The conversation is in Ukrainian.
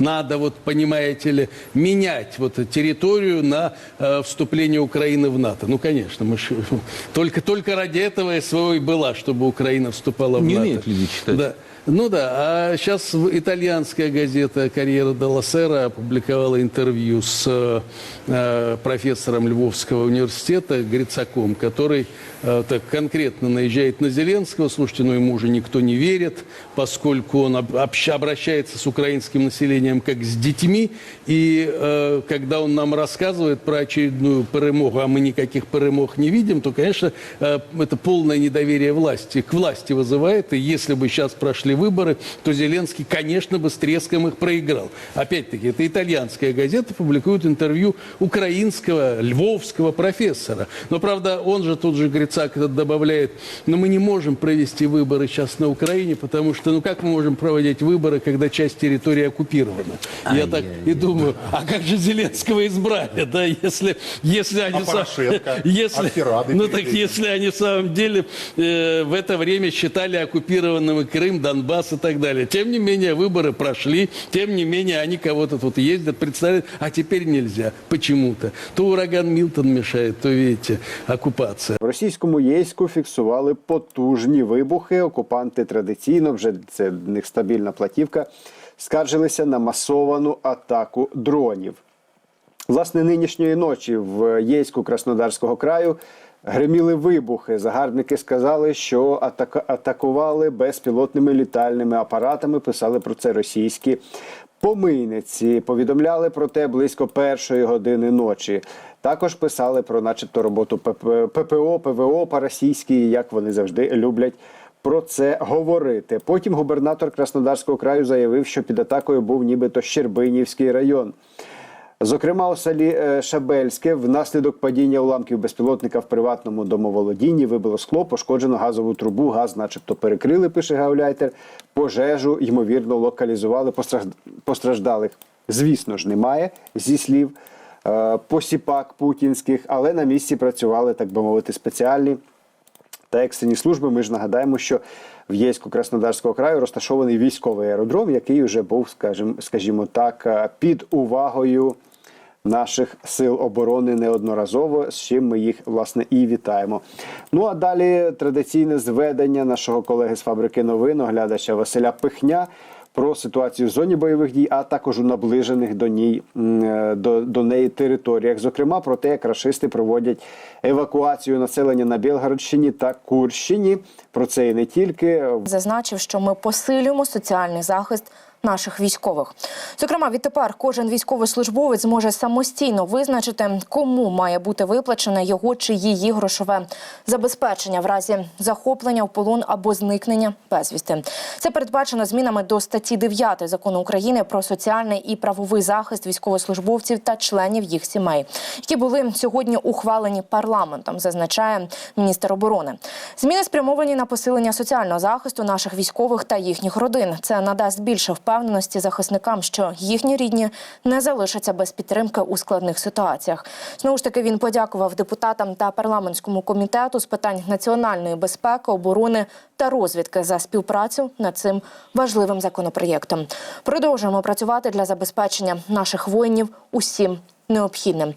надо, вот понимаете ли, менять вот эту территорию на э, вступление Украины в НАТО. Ну, конечно, мы ж- только, только ради этого СВО и была, чтобы Украина вступала в Не НАТО. умеют люди читать. Да. Ну да, а сейчас итальянская газета «Карьера Делла Сера» опубликовала интервью с э, профессором Львовского университета Грицаком, который э, так конкретно наезжает на Зеленского. Слушайте, ну ему уже никто не верит, поскольку он об- общ- обращается с украинским населением как с детьми. И э, когда он нам рассказывает про очередную перемогу, а мы никаких перемог не видим, то, конечно, э, это полное недоверие власти, к власти вызывает. И если бы сейчас прошли выборы, то Зеленский, конечно, бы с треском их проиграл. Опять-таки, это итальянская газета публикует интервью украинского, львовского профессора. Но, правда, он же тут же, Грицак, этот добавляет, но мы не можем провести выборы сейчас на Украине, потому что, ну как мы можем проводить выборы, когда часть территории оккупирована? Я так и думаю, а как же Зеленского избрали, да, если, если они... А если, А ну так если они в самом деле э, в это время считали оккупированным Крым, Донбасс и так далее. Тем не менее, выборы прошли, тем не менее, они кого-то тут ездят, представляют, а теперь нельзя почему-то. То ураган Милтон мешает, то, видите, оккупация. В російському Єйську фіксували потужні вибухи. Окупанти традиційно, вже це в них стабільна платівка, скаржилися на масовану атаку дронів. Власне, нинішньої ночі в Єйську Краснодарського краю гриміли вибухи. Загарбники сказали, що атака- атакували безпілотними літальними апаратами. Писали про це російські помийниці. Повідомляли про те близько першої години ночі. Також писали про, начебто, роботу ПП ППО, ПВО по-російськи, як вони завжди люблять про це говорити. Потім губернатор Краснодарського краю заявив, що під атакою був нібито Щербинівський район. Зокрема, у селі е, Шабельське внаслідок падіння уламків безпілотника в приватному домоволодінні вибило скло, пошкоджено газову трубу, газ, начебто, перекрили, пише Гауляйтер. Пожежу, ймовірно, локалізували. Постраж- Постраждалих, звісно ж, немає зі слів е, посіпак путінських, але на місці працювали, так би мовити, спеціальні та екстрені служби. Ми ж нагадаємо, що в Єську Краснодарського краю розташований військовий аеродром, який вже був, скажімо, скажімо так, е, під увагою наших сил оборони неодноразово, з чим ми їх власне і вітаємо. Ну а далі традиційне зведення нашого колеги з фабрики новин, оглядача Василя Пихня. Про ситуацію в зоні бойових дій, а також у наближених до ній е, до, до неї територіях. Зокрема, про те, як рашисти проводять евакуацію населення на Білгородщині та Курщині. Про це і не тільки зазначив, що ми посилюємо соціальний захист наших військових. Зокрема, відтепер кожен військовослужбовець зможе самостійно визначити, кому має бути виплачене його чи її грошове забезпечення в разі захоплення в полон або зникнення безвісти. Це передбачено змінами до статті 9 закону України про соціальний і правовий захист військовослужбовців та членів їх сімей, які були сьогодні ухвалені парламентом, зазначає міністр оборони. Зміни спрямовані на посилення соціального захисту наших військових та їхніх родин. Це надасть більше впевненості захисникам, що їхні рідні не залишаться без підтримки у складних ситуаціях. Знову ж таки, він подякував депутатам та парламентському комітету з питань національної безпеки, оборони та розвідки за співпрацю над цим важливим законопроєктом. Продовжуємо працювати для забезпечення наших воїнів усім необхідним.